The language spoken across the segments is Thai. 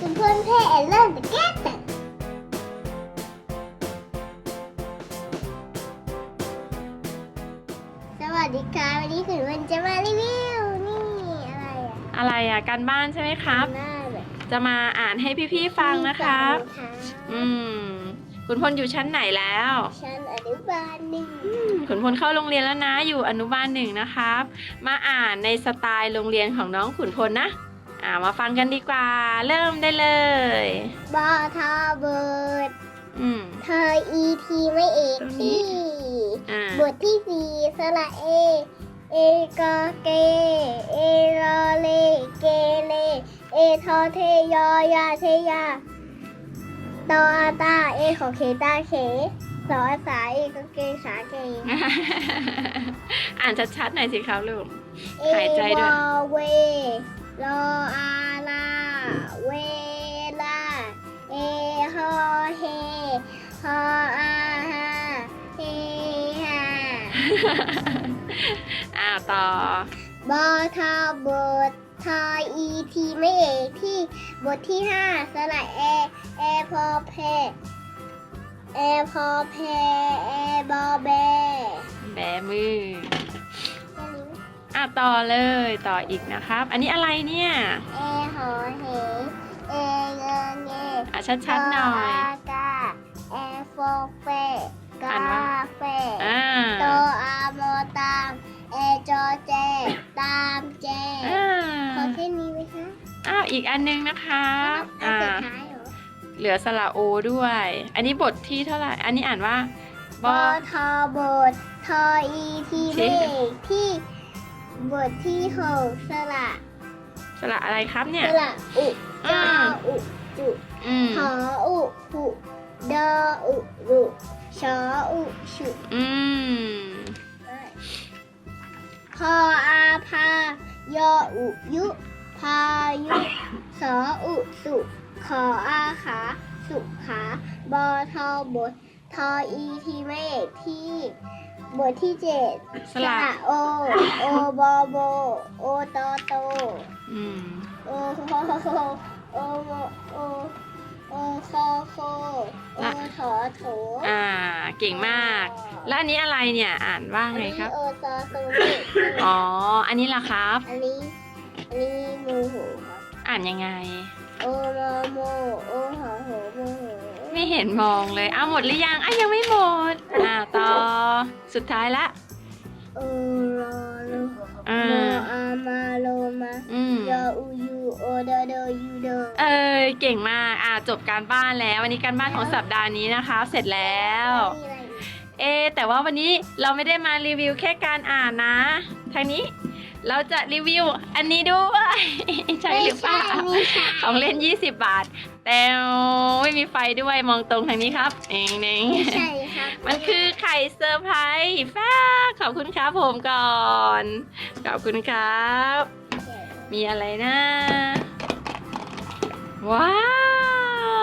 คุณเพื่อนเพ่เริ่มจะแก้แต่สวัสดีค่ะวันนี้คุณเพื่อนจะมารีวิวนี่อะไรอะอะไรอะการบ้านใช่ไหมครับหน้าแบบจะมาอ่านให้พี่ๆฟังนะครับค่ะอืม คุณพลอยู่ชั้นไหนแล้วชั้นอนุบาลหนึ่งคุณพลเข้าโรงเรียนแล้วนะอยู่อนุบาลหนึ่งนะครับ มาอ่านในสไตล์โรงเรียนของน้องขุนพลนะ อ่ามาฟังกันดีกว่า เริ่มได้เลยบอทอเบิร์ดอืม เธออีทีไม่เอกตรงนี้ที่ อ่า บทที่สี่สระเอ เอกอเก เอรอเล เกเล เอทอเทยอยาเทยาตออาตา เอของเคตาเคสอสาเอกเกสาเก อ่านชัดๆหน่อยสิครับลูก เอหายใจด้วยวอเว รออาลา เวลา เอฮอเฮฮออาฮาเฮฮาอ่าต่อบอทอบททออีทีไม่เอกที่บทที่ห้าสระแอแอพอแพแอพอแพแอบอแบแบมือแค่นี้อะ ต่อเลยต่ออีกนะครับ อันนี้อะไรเนี่ยแอหอเหเอเงินเงอะชัดๆหน่อยอากาแอโฟเฟกาอ่านว่าเฟอ่าโตอาโมตามเอจอแจตามแจอ่าขอแค่นี้ไหมคะอ้าวอีกอันนึงนะครับอันอ่าสุดท้ายเหรอเหลือสระโอด้วย อันนี้บทที่เท่าไหร่ อันนี้อ่านว่าบอทอบททออีทีที่เมฆที่ บทที่หกสระสระอะไรครับเนี่ย สระอุจอ่าออุจุอืม หออุหุดออุรุชออุชุอืม พออาพายออุยุพายุสออุสุขออาขาสุขาบอทอบททออีทีเมฆที่ บทที่เจ็ดสระโอ โอบอโบ โอโตโต อืมโอโคโอโมโอ โอคอโคโอถอโถอ่า เก่งมาก แล้วอันนี้อะไรเนี่ย อ่านว่าไงครับอันนี้โอซอซูมิอ๋อ อันนี้ล่ะครับ อันนี้ อันนี้มูหูครับ อ่านยังไง โอโมโม โอหอโหโมโหไม่เห็นมองเลย อ้าวหมดหรือยังอะยังไม่หมด อ่าต่อ สุดท้ายละโอรอโลอ่าโมอามาโลมาอืม ยออูยูโอโดโดยูโดเออเก่งมากอ่าจบการบ้านแล้ววันนี้การบ้านของสัปดาห์นี้นะคะ เสร็จแล้ว มีอะไรอีก เอะแต่ว่าวันนี้เราไม่ได้มารีวิวแค่การอ่านนะ ทางนี้ เราจะรีวิวอันนี้ด้วย ใช่หรือเปล่าไม่ใช่ ของเล่น 20 บาท แต่ไม่มีไฟด้วยมองตรงทางนี้ครับเองเองไม่ใช่ครับมันคือไข่เซอร์ไพรส์ฟ้าขอบคุณครับผมก่อน ขอบคุณครับ มีอะไรนะ ว้า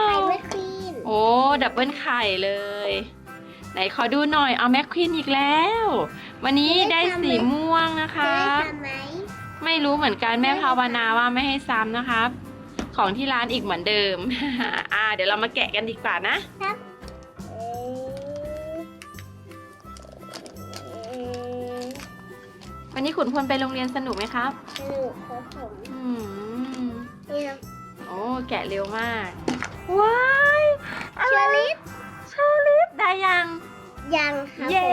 ไข่วแม่ควีนโอ้ ดับเบิลไข่เลย ไหนขอดูหน่อย เอาแม็กควีนอีกแล้ว วันนี้ได้สีม่วงนะคจะรัได้บ ทำไหมไม่รู้เหมือนกันแม่ภาวนาว่าไม่ให้ซ้ำนะครับ ของที่ร้านอีกเหมือนเดิม อ่า เดี๋ยวเรามาแกะกันดีกว่านะ เอ่อเอ่อวันนี้ขุนพลไปโรงเรียนสนุกไหมครับ สนุกครับผมอืมนี่นะโอ้ แกะเร็วมาก ว้ายเชอริฟเชอริฟ ได้ยัง ยังครับเย้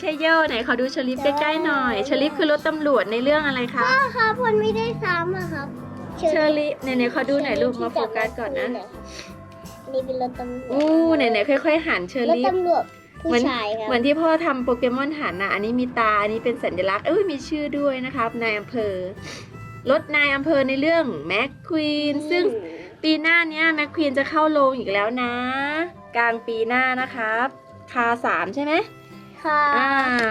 ใช่โย่ไหนขอดูเชอริฟใกล้ๆหน่อยเชอริฟคือรถตำรวจในเรื่องอะไรพ่คะอครับพลไม่ได้ซ้ำอะครับเชอริฟไหนๆขอดูหน่อยลูกมาโฟกัสก่อนนะอันนี้เป็นรถตำรวจ อู้ไหนๆค่อย ๆ หันเชอรถริฟตำรวจผู้เหมือนชายครับเหมือนที่พ่อทำโปเกมอนหันนะอันนี้มีตา อันนี้เป็นสัญลักษณ์ เอ้ยมีชื่อด้วยนะครับนายอำเภอ รถนายอำเภอในเรื่องแม็กควีนซึ่งปีหน้าเนี้ยแม็กควีนจะเข้าโรงอีกแล้วนะ กลางปีหน้านะครับคาสามใช่ไหมค่ะอ่า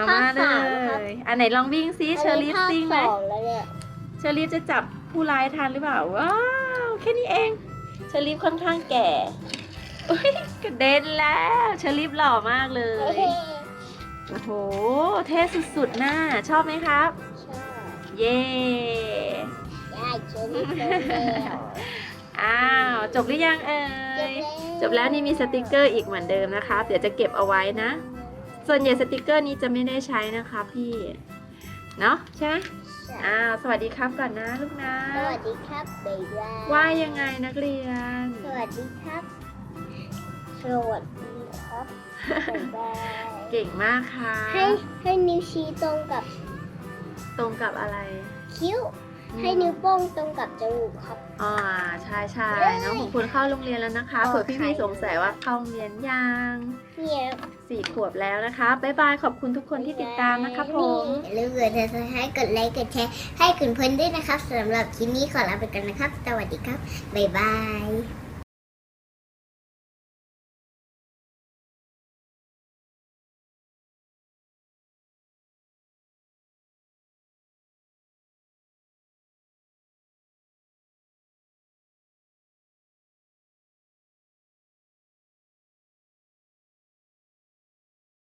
ภามาคเลสามครับยอันไหนลองวิ่งซิเชอริฟซิ่งไหมอันนี้ภาคสองแล้วเนี่ยเชอรีฟจะจับผู้ร้ายทันหรือเปล่าว้าวแค่นี้เองเชอรีฟค่อนข้างแก่อุ๊ยกระเด็นแล้วเชอรีฟหล่อมากเลย โอ้โห เท่สุดๆน่าชอบไหมครับ ใช่เย้ ได้ชดี๋ยวนี้จบแล้ว อ้าว จบหรือยังเอ่ย จบแล้วนี่มีสติกเกอร์อีกเหมือนเดิมนะคะ เดี๋ยวจะเก็บเอาไว้นะ ส่วนใหญ่สติกเกอร์นี้จะไม่ได้ใช้นะคะพี่ เนาะใช่ไหมอ้าวสวัสดีครับก่อนนะลูกนะ สวัสดีครับบ๊ายบายว่ายังไงนักเรียน สวัสดีครับ สวัสดีครับบ๊ายบายเก่งมากค่ะ ให้ให้นิ้วชี้ตรงกับ ตรงกับอะไร คิ้ว ให้นิ้วโป้งตรงกับจมูกครับ อ่าใช่ใช่น้องของคุณเข้าโรงเรียนแล้วนะคะโอเคเผื่อพี่ๆสงสัยว่าเข้าโรงเรียนยังเนี่ยสี่ขวบแล้วนะคะบ๊ายบายขอบคุณทุกคนที่ติดตามนะคะผมอย่าลืมกดติดตามให้กดไลค์กดแชร์ให้คุณเพื่อนด้วยนะครับสำหรับคลิปนี้ขอลาไปกันนะครับ สวัสดีครับบ๊ายบาย